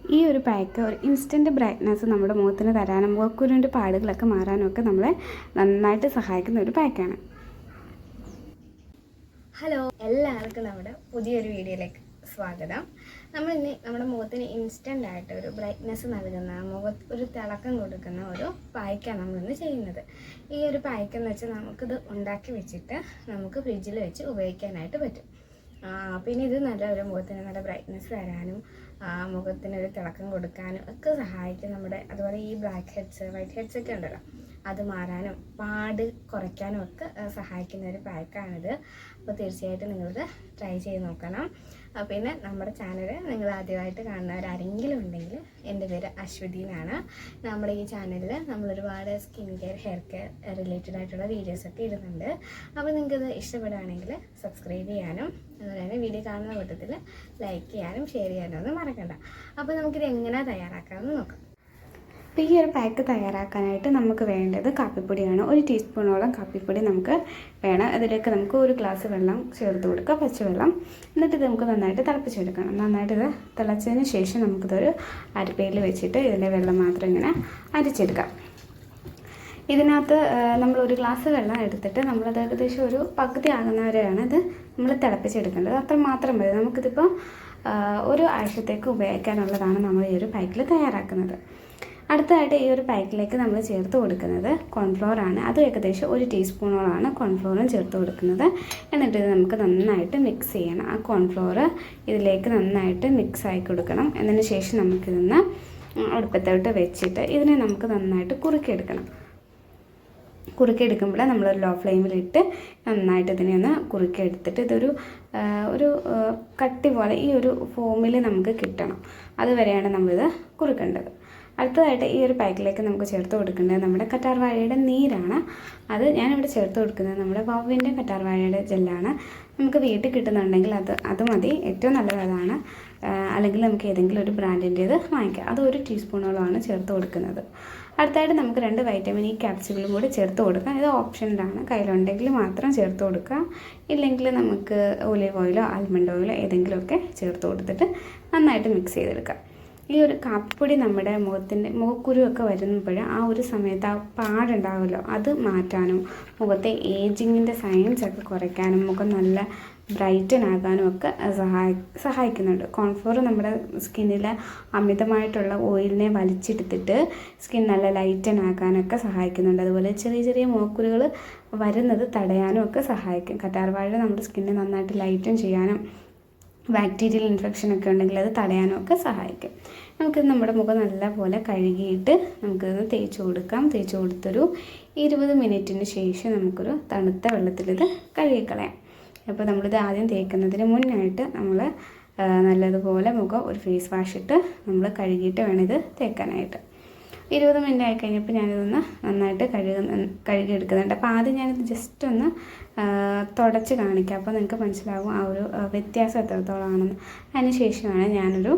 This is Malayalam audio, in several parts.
ഈ ഒരു പാക്ക് ഒരു ഇൻസ്റ്റന്റ് ബ്രൈറ്റ്നസ് നമ്മുടെ മുഖത്തിന് തരാനും മുഖക്കുരുവിന്റെ പാടുകളൊക്കെ മാറാനും ഒക്കെ നമ്മളെ നന്നായിട്ട് സഹായിക്കുന്ന ഒരു പാക്കാണ് ഹലോ എല്ലാവർക്കും നമ്മുടെ പുതിയൊരു വീഡിയോയിലേക്ക് സ്വാഗതം. നമ്മൾ ഇന്ന് നമ്മുടെ മുഖത്തിന് ഇൻസ്റ്റന്റ് ആയിട്ട് ഒരു ബ്രൈറ്റ്നെസ് നൽകുന്ന മുഖത്ത് ഒരു തിളക്കം കൊടുക്കുന്ന ഒരു പായ്ക്കാണ് നമ്മളിന്ന് ചെയ്യുന്നത്. ഈ ഒരു പായ്ക്കെന്ന് വെച്ചാൽ നമുക്കിത് ഉണ്ടാക്കി വെച്ചിട്ട് നമുക്ക് ഫ്രിഡ്ജിൽ വെച്ച് ഉപയോഗിക്കാനായിട്ട് പറ്റും. പിന്നെ ഇത് നല്ല ഒരു മുഖത്തിന് നല്ല ബ്രൈറ്റ്നെസ് വരാനും ആ, മുഖത്തിന് ഒരു തിളക്കം കൊടുക്കാനും ഒക്കെ സഹായിക്കും നമ്മുടെ അതുപോലെ ഈ ബ്ലാക്ക് ഹെഡ്സ് വൈറ്റ് ഹെഡ്സ് ഒക്കെ ഉണ്ടല്ലോ. അത് മാറാനും പാട് കുറയ്ക്കാനും ഒക്കെ സഹായിക്കുന്ന ഒരു പാക്കാണിത്. അപ്പോൾ തീർച്ചയായിട്ടും നിങ്ങളിത് ട്രൈ ചെയ്ത് നോക്കണം. പിന്നെ നമ്മുടെ ചാനൽ നിങ്ങൾ ആദ്യമായിട്ട് കാണുന്നവരാരെങ്കിലും ഉണ്ടെങ്കിൽ എന്റെ പേര് അശ്വതി നമ്മുടെ ഈ ചാനലിൽ നമ്മൾ ഒരുപാട് skin care hair care related ആയിട്ടുള്ള വീഡിയോസ് ഒക്കെ ഇടുന്നുണ്ട്. അപ്പോൾ നിങ്ങൾക്കിത് ഇഷ്ടപ്പെടുകയാണെങ്കിൽ സബ്സ്ക്രൈബ് ചെയ്യാനും അതുപോലെ തന്നെ വീഡിയോ കാണുന്ന കൂട്ടത്തിൽ ലൈക്ക് ചെയ്യാനും ഷെയർ ചെയ്യാനും ഒന്നും മറക്കണ്ട. അപ്പോൾ നമുക്കിത് എങ്ങനെ തയ്യാറാക്കാമെന്ന് നോക്കാം. അപ്പോൾ ഈ ഒരു പാക്ക് തയ്യാറാക്കാനായിട്ട് നമുക്ക് വേണ്ടത് കാപ്പിപ്പൊടിയാണ്. ഒരു ടീസ്പൂണോളം കാപ്പിപ്പൊടി നമുക്ക് വേണം. അതിലേക്ക് നമുക്ക് ഒരു ഗ്ലാസ് വെള്ളം ചേർത്ത് കൊടുക്കുക പച്ചവെള്ളം. എന്നിട്ട് നമുക്ക് നന്നായിട്ട് തിളപ്പിച്ചെടുക്കണം. നന്നായിട്ട് ഇത് തിളച്ചതിന് ശേഷം നമുക്കിതൊരു അരിപ്പയിൽ വെച്ചിട്ട് ഇതിന്റെ വെള്ളം മാത്രം ഇങ്ങനെ അരിച്ചെടുക്കാം. ഇതിനകത്ത് നമ്മൾ ഒരു ഗ്ലാസ് വെള്ളം എടുത്തിട്ട് നമ്മളത് ഏകദേശം ഒരു പകുതി ആകുന്നവരെയാണ് ഇത് നമ്മൾ തിളപ്പിച്ചെടുക്കേണ്ടത്. അത്ര മാത്രം മതി. നമുക്കിതിപ്പോൾ ഒരു ആഴ്ചത്തേക്ക് ഉപയോഗിക്കാനുള്ളതാണ് നമ്മൾ ഈ ഒരു പാക്കിൽ തയ്യാറാക്കുന്നത്. അടുത്തതായിട്ട് ഈ ഒരു പാക്കിലേക്ക് നമ്മൾ ചേർത്ത് കൊടുക്കുന്നത് കോൺഫ്ലോർ ആണ്. അത് ഏകദേശം ഒരു ടീസ്പൂണോളാണ് കോൺഫ്ലോറും ചേർത്ത് കൊടുക്കുന്നത്. എന്നിട്ട് ഇത് നമുക്ക് നന്നായിട്ട് മിക്സ് ചെയ്യണം. ആ കോൺഫ്ലോർ ഇതിലേക്ക് നന്നായിട്ട് മിക്സ് ആയി കൊടുക്കണം. എന്നതിന് ശേഷം നമുക്കിതൊന്ന് അടുപ്പത്തോട്ട് വെച്ചിട്ട് ഇതിനെ നമുക്ക് നന്നായിട്ട് കുറുക്കിയെടുക്കണം. കുറുക്കിയെടുക്കുമ്പോൾ നമ്മളൊരു ലോ ഫ്ലെയിമിലിട്ട് നന്നായിട്ട് ഇതിനെ ഒന്ന് കുറുക്കിയെടുത്തിട്ട് ഇതൊരു ഒരു കട്ടി പോലെ ഈ ഒരു ഫോമിൽ നമുക്ക് കിട്ടണം. അതുവരെയാണ് നമ്മളിത് കുറുക്കേണ്ടത്. അടുത്തതായിട്ട് ഈ ഒരു പാക്കിലേക്ക് നമുക്ക് ചേർത്ത് കൊടുക്കേണ്ടത് നമ്മുടെ കറ്റാർ വാഴയുടെ നീരാണ്. അത് ഞാനിവിടെ ചേർത്ത് കൊടുക്കുന്നത് നമ്മുടെ വവ്വിന്റെ കറ്റാർ വാഴയുടെ ജെല്ലാണ്. നമുക്ക് വീട്ടിൽ കിട്ടുന്നുണ്ടെങ്കിൽ അത് അത് മതി. ഏറ്റവും നല്ലതാണ് അല്ലെങ്കിൽ നമുക്ക് ഏതെങ്കിലും ഒരു ബ്രാൻഡിന്റേത് വാങ്ങിക്കാം. അത് ഒരു ടീസ്പൂണോളമാണ് ചേർത്ത് കൊടുക്കുന്നത്. അടുത്തായിട്ട് നമുക്ക് രണ്ട് വൈറ്റമിൻ ഇ ക്യാപ്സ്യൂളും കൂടി ചേർത്ത് കൊടുക്കാം. ഇത് ഓപ്ഷനിലാണ്. കയ്യിലുണ്ടെങ്കിൽ മാത്രം ചേർത്ത് കൊടുക്കുക. ഇല്ലെങ്കിൽ നമുക്ക് ഒലിവ് ഓയിലോ ആൽമണ്ട് ഓയിലോ ഏതെങ്കിലുമൊക്കെ ചേർത്ത് കൊടുത്തിട്ട് നന്നായിട്ട് മിക്സ് ചെയ്തെടുക്കാം. ഈ ഒരു കാപ്പിപ്പൊടി നമ്മുടെ മുഖത്തിന്റെ മുഖക്കുരുവൊക്കെ വരുമ്പോൾ ആ ഒരു സമയത്ത് ആ പാടുണ്ടാവുമല്ലോ. അത് മാറ്റാനും മുഖത്തെ ഏജിങ്ങിന്റെ സയൻസ് ഒക്കെ കുറയ്ക്കാനും മുഖം നല്ല ബ്രൈറ്റൻ ആകാനും ഒക്കെ സഹായി സഹായിക്കുന്നുണ്ട്. കോൺഫ്ലോർ നമ്മുടെ സ്കിന്നിലെ അമിതമായിട്ടുള്ള ഓയിലിനെ വലിച്ചെടുത്തിട്ട് സ്കിൻ നല്ല ലൈറ്റൻ ആക്കാനൊക്കെ സഹായിക്കുന്നുണ്ട്. അതുപോലെ ചെറിയ ചെറിയ മുഖക്കുരുകൾ വരുന്നത് തടയാനും ഒക്കെ സഹായിക്കും. കറ്റാർവാഴ നമ്മുടെ സ്കിന്നെ നന്നായിട്ട് ലൈറ്റൻ ചെയ്യാനും ബാക്ടീരിയൽ ഇൻഫെക്ഷൻ ഒക്കെ ഉണ്ടെങ്കിൽ അത് തടയാനൊക്കെ സഹായിക്കും. നമുക്ക് നമ്മുടെ മുഖം നല്ലപോലെ കഴുകിയിട്ട് നമുക്കിത് തേച്ച് കൊടുക്കാം. തേച്ച് കൊടുത്തൊരു ഇരുപത് മിനിറ്റിന് ശേഷം നമുക്കൊരു തണുത്ത വെള്ളത്തിലിത് കഴുകിക്കളയാം. അപ്പോൾ നമ്മളിത് ആദ്യം തേക്കുന്നതിന് മുന്നായിട്ട് നമ്മൾ നല്ലതുപോലെ മുഖം ഒരു ഫേസ് വാഷ് ഇട്ട് നമ്മൾ കഴുകിയിട്ട് വേണം ഇത് തേക്കാനായിട്ട്. ഇരുപത് മിനിറ്റ് ആയി കഴിഞ്ഞപ്പോൾ ഞാനിതൊന്ന് നന്നായിട്ട് കഴുകുന്ന കഴുകിയെടുക്കുന്നുണ്ട്. അപ്പോൾ ആദ്യം ഞാനിത് ജസ്റ്റ് ഒന്ന് തുടച്ച് കാണിക്കാം. അപ്പോൾ നിങ്ങൾക്ക് മനസ്സിലാകും ആ ഒരു വ്യത്യാസം എത്രത്തോളമാണെന്ന് അതിന് ശേഷമാണ് ഞാനൊരു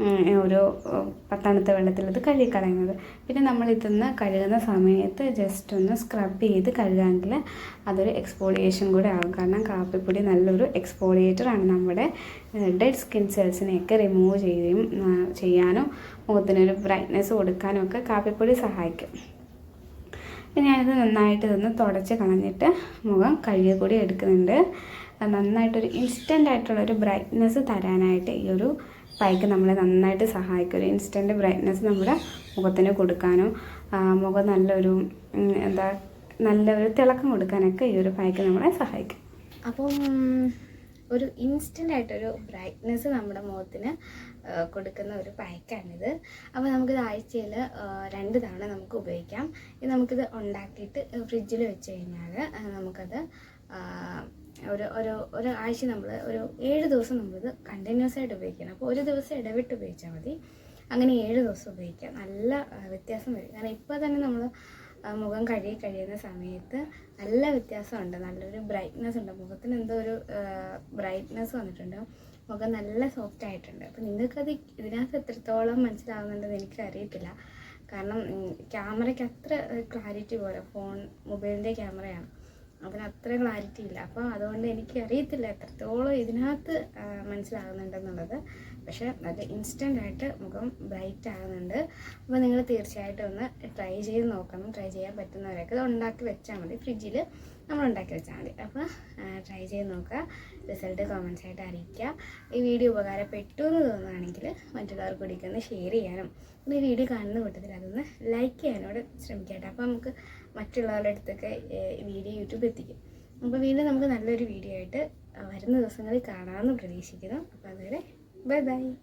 ഉം, തണുത്ത വെള്ളത്തിൽ ഇത് കഴുകിക്കളയുന്നത്. പിന്നെ നമ്മൾ ഇതൊന്ന് കഴുകുന്ന സമയത്ത് ജസ്റ്റ് ഒന്ന് സ്ക്രബ് ചെയ്ത് കഴുകാമെങ്കിൽ അതൊരു എക്സ്പോളിയേഷൻ കൂടെ ആകും. കാരണം കാപ്പിപ്പൊടി നല്ലൊരു എക്സ്പോളിയേറ്റർ ആണ് നമ്മുടെ ഡെഡ് സ്കിൻ സെൽസിനെയൊക്കെ റിമൂവ് ചെയ്യുകയും ചെയ്യാനും മുഖത്തിനൊരു ബ്രൈറ്റ്നെസ് കൊടുക്കാനും ഒക്കെ കാപ്പിപ്പൊടി സഹായിക്കും. ഞാനിത് നന്നായിട്ട് ഇതൊന്ന് തുടച്ച് കളഞ്ഞിട്ട് മുഖം കഴുകി കൂടി എടുക്കുന്നുണ്ട്. നന്നായിട്ടൊരു ഇൻസ്റ്റന്റ് ആയിട്ടുള്ളൊരു ബ്രൈറ്റ്നെസ് തരാനായിട്ട് ഈ ഒരു പൈക്ക് നമ്മളെ നന്നായിട്ട് സഹായിക്കും. ഒരു ഇൻസ്റ്റന്റ് ബ്രൈറ്റ്നസ് നമ്മുടെ മുഖത്തിന് കൊടുക്കാനും മുഖം നല്ലൊരു എന്താ നല്ലൊരു തിളക്കം കൊടുക്കാനൊക്കെ ഈ ഒരു പായ്ക്ക് നമ്മളെ സഹായിക്കും. അപ്പം ഒരു ഇൻസ്റ്റന്റ് ആയിട്ടൊരു ബ്രൈറ്റ്നസ് നമ്മുടെ മുഖത്തിന് കൊടുക്കുന്ന ഒരു പായ്ക്കാണിത്. അപ്പോൾ നമുക്കിത് ആഴ്ചയിൽ രണ്ട് തവണ നമുക്ക് ഉപയോഗിക്കാം. ഇത് നമുക്കിത് ഉണ്ടാക്കിയിട്ട് ഫ്രിഡ്ജിൽ വെച്ച് കഴിഞ്ഞാൽ നമുക്കത് ഒരു ഒരു ഒരു ആഴ്ച നമ്മൾ ഒരു ഏഴ് ദിവസം നമ്മളിത് കണ്ടിന്യൂസ് ആയിട്ട് ഉപയോഗിക്കണം. അപ്പോൾ ഒരു ദിവസം ഇടവിട്ട് ഉപയോഗിച്ചാൽ മതി. അങ്ങനെ ഏഴ് ദിവസം ഉപയോഗിക്കാം. നല്ല വ്യത്യാസം വരും. കാരണം ഇപ്പോൾ തന്നെ നമ്മൾ മുഖം കഴുകി കഴിയുന്ന സമയത്ത് നല്ല വ്യത്യാസമുണ്ട്. നല്ലൊരു ബ്രൈറ്റ്നെസ് ഉണ്ട്. മുഖത്തിന് എന്തോ ഒരു ബ്രൈറ്റ്നെസ് വന്നിട്ടുണ്ട്. മുഖം നല്ല സോഫ്റ്റ് ആയിട്ടുണ്ട്. അപ്പം നിങ്ങൾക്കത് ഇതിനകത്ത് എത്രത്തോളം മനസ്സിലാവുന്നുണ്ടെന്ന് എനിക്ക് അറിയത്തില്ല. കാരണം ക്യാമറയ്ക്ക് അത്ര ക്ലാരിറ്റി പോലെ ഫോൺ മൊബൈലിന്റെ ക്യാമറയാണ്. അതിന് അത്ര ക്ലാരിറ്റി ഇല്ല. അപ്പോൾ അതുകൊണ്ട് എനിക്ക് അറിയത്തില്ല എത്രത്തോളം ഇതിനകത്ത് മനസ്സിലാകുന്നുണ്ടെന്നുള്ളത്. പക്ഷേ അത് ഇൻസ്റ്റന്റ് ആയിട്ട് മുഖം ബ്രൈറ്റ് ആകുന്നുണ്ട് അപ്പോൾ നിങ്ങൾ തീർച്ചയായിട്ടും ഒന്ന് ട്രൈ ചെയ്ത് നോക്കണം. ട്രൈ ചെയ്യാൻ പറ്റുന്നവരൊക്കെ ഇത് ഉണ്ടാക്കി വെച്ചാൽ മതി. ഫ്രിഡ്ജിൽ നമ്മൾ ഉണ്ടാക്കി വെച്ചാൽ മതി. അപ്പോൾ ട്രൈ ചെയ്ത് നോക്കുക. റിസൾട്ട് കമൻസ് ആയിട്ട് അറിയിക്കുക. ഈ വീഡിയോ ഉപകാരപ്പെട്ടു എന്ന് തോന്നുകയാണെങ്കിൽ മറ്റുള്ളവർക്ക് കൂടി ഒന്ന് ഷെയർ ചെയ്യാനും. ഈ വീഡിയോ കാണുന്ന കൂട്ടത്തിൽ അതൊന്ന് ലൈക്ക് ചെയ്യാനോട് ശ്രമിക്കട്ടെ. അപ്പോൾ നമുക്ക് മറ്റുള്ളവരുടെ അടുത്തൊക്കെ വീഡിയോ യൂട്യൂബ് എത്തിക്കും. അപ്പോൾ വീണ്ടും നമുക്ക് നല്ലൊരു വീഡിയോ ആയിട്ട് വരുന്ന ദിവസങ്ങളിൽ കാണാമെന്ന് പ്രതീക്ഷിക്കുന്നു. അപ്പോൾ അതുവരെ Bye bye.